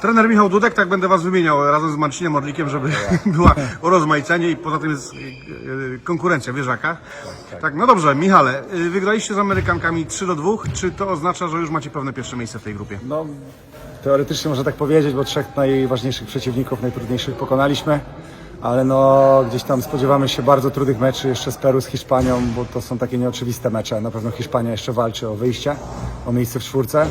Trener Michał Dudek, tak będę Was wymieniał razem z Marcinem Orlikiem, żeby była urozmaicenie i poza tym jest e, e, konkurencja w wieżakach. Tak, no dobrze, Michale, e, wygraliście z Amerykankami 3 do 2. Czy to oznacza, że już macie pewne pierwsze miejsce w tej grupie? No, teoretycznie można tak powiedzieć, bo trzech najważniejszych przeciwników, najtrudniejszych pokonaliśmy, ale no gdzieś tam spodziewamy się bardzo trudnych meczy jeszcze z Peru, z Hiszpanią, bo to są takie nieoczywiste mecze. Na pewno Hiszpania jeszcze walczy o wyjście, o miejsce w czwórce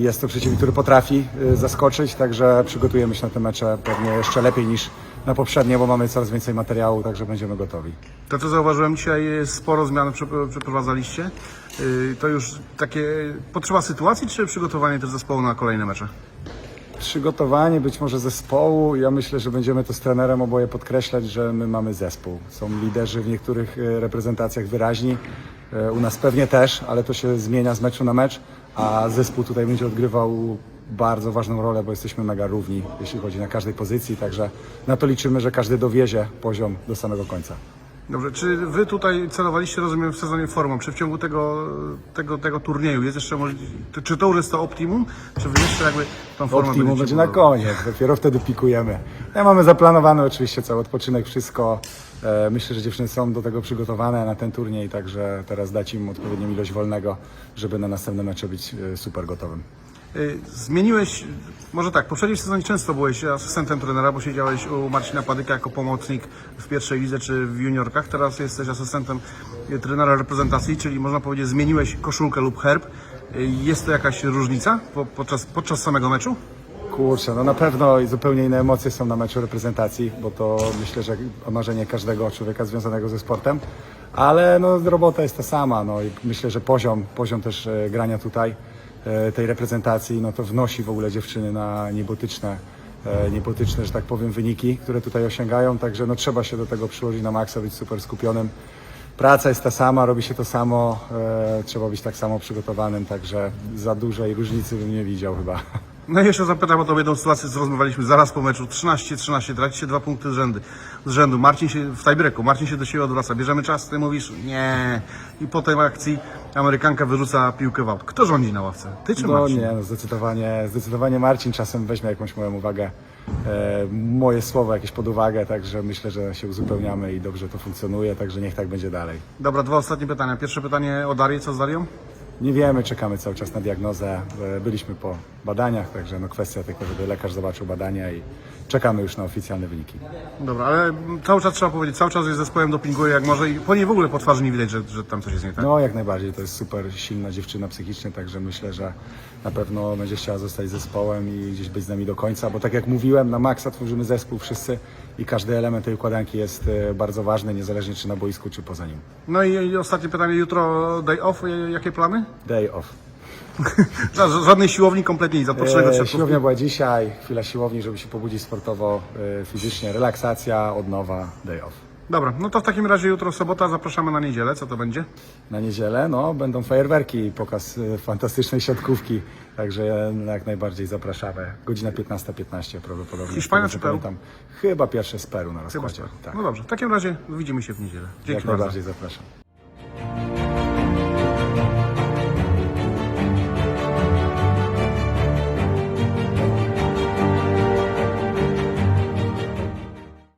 jest to przeciwnik, który potrafi y, zaskoczyć, także przygotujemy się na te mecze pewnie jeszcze lepiej niż na poprzednie, bo mamy coraz więcej materiału, także będziemy gotowi. To, co zauważyłem dzisiaj, jest sporo zmian przep- przeprowadzaliście. E, To już takie potrzeba sytuacji, czy przygotowanie też zespołu na kolejne mecze? Przygotowanie być może zespołu. Ja myślę, że będziemy to z trenerem oboje podkreślać, że my mamy zespół. Są liderzy w niektórych e, reprezentacjach wyraźni. E, U nas pewnie też, ale to się zmienia z meczu na mecz, a zespół tutaj będzie odgrywał bardzo ważną rolę, bo jesteśmy mega równi, jeśli chodzi na każdej pozycji, także na to liczymy, że każdy dowiezie poziom do samego końca. Dobrze, czy wy tutaj celowaliście, rozumiem, w sezonie formą? Czy w ciągu tego, tego, tego turnieju jest jeszcze możliwe, czy to już jest to optimum? Czy wy jeszcze jakby tą formę Optimum będzie na koniec, dopiero wtedy pikujemy. Ja mamy zaplanowany oczywiście cały odpoczynek, wszystko. E, Myślę, że dziewczyny są do tego przygotowane na ten turniej, także teraz dać im odpowiednią ilość wolnego, żeby na następne mecze być e, super gotowym. Y, Zmieniłeś, może tak, w sezonie często byłeś asystentem trenera, bo siedziałeś u Marcina Padyka jako pomocnik w pierwszej lidze czy w juniorkach. Teraz jesteś asystentem trenera reprezentacji, czyli można powiedzieć zmieniłeś koszulkę lub herb. Jest to jakaś różnica po, podczas, podczas samego meczu? Kurczę, no na pewno zupełnie inne emocje są na meczu reprezentacji, bo to myślę, że marzenie każdego człowieka związanego ze sportem, ale no robota jest ta sama, no i myślę, że poziom, poziom też e, grania tutaj, tej reprezentacji, no to wnosi w ogóle dziewczyny na niebotyczne, e, niebotyczne, że tak powiem, wyniki, które tutaj osiągają, także no trzeba się do tego przyłożyć na maksa, być super skupionym. Praca jest ta sama, robi się to samo, e, trzeba być tak samo przygotowanym, także za dużej różnicy bym nie widział chyba. No i jeszcze zapytam o tą jedną sytuację, co rozmawialiśmy zaraz po meczu. 13-13, tracicie dwa punkty z rzędu. Z rzędu. Marcin się w tiebreaku, Marcin się do siebie odwraca. Bierzemy czas, ty mówisz nie. I po tej akcji Amerykanka wyrzuca piłkę w aut. Kto rządzi na ławce? Ty czy No Marcin? nie, no zdecydowanie, zdecydowanie Marcin czasem weźmie jakąś moją uwagę, e, moje słowa jakieś pod uwagę, także myślę, że się uzupełniamy i dobrze to funkcjonuje, także niech tak będzie dalej. Dobra, dwa ostatnie pytania. Pierwsze pytanie o Darię, co z Darią? Nie wiemy, czekamy cały czas na diagnozę, e, byliśmy po badaniach, także no kwestia tylko, żeby lekarz zobaczył badania i czekamy już na oficjalne wyniki. Dobra, ale cały czas trzeba powiedzieć, cały czas jest zespołem dopinguje jak może i po niej w ogóle po twarzy nie widać, że, że tam coś jest nie tak. No jak najbardziej, to jest super silna dziewczyna psychicznie, także myślę, że na pewno będzie chciała zostać zespołem i gdzieś być z nami do końca, bo tak jak mówiłem, na maksa tworzymy zespół wszyscy i każdy element tej układanki jest e, bardzo ważny, niezależnie czy na boisku, czy poza nim. No i, ostatnie pytanie, jutro day off, E, jakie plany? Day off. Ża- Żadnej siłowni, kompletnie nic, odpoczynek od E, siatkówki. siłownia była dzisiaj, chwila siłowni, żeby się pobudzić sportowo, e, fizycznie, relaksacja, odnowa, day off. Dobra, no to w takim razie jutro sobota, zapraszamy na niedzielę, co to będzie? Na niedzielę no, będą fajerwerki i pokaz e, fantastycznej siatkówki, także jak najbardziej zapraszamy. Godzina 15.15 prawdopodobnie. Hiszpania czy Peru? pamiętam. Chyba pierwsze z Peru na Chyba rozkładzie. Tak. No dobrze, w takim razie widzimy się w niedzielę. jak Dzięki bardzo. najbardziej zapraszam.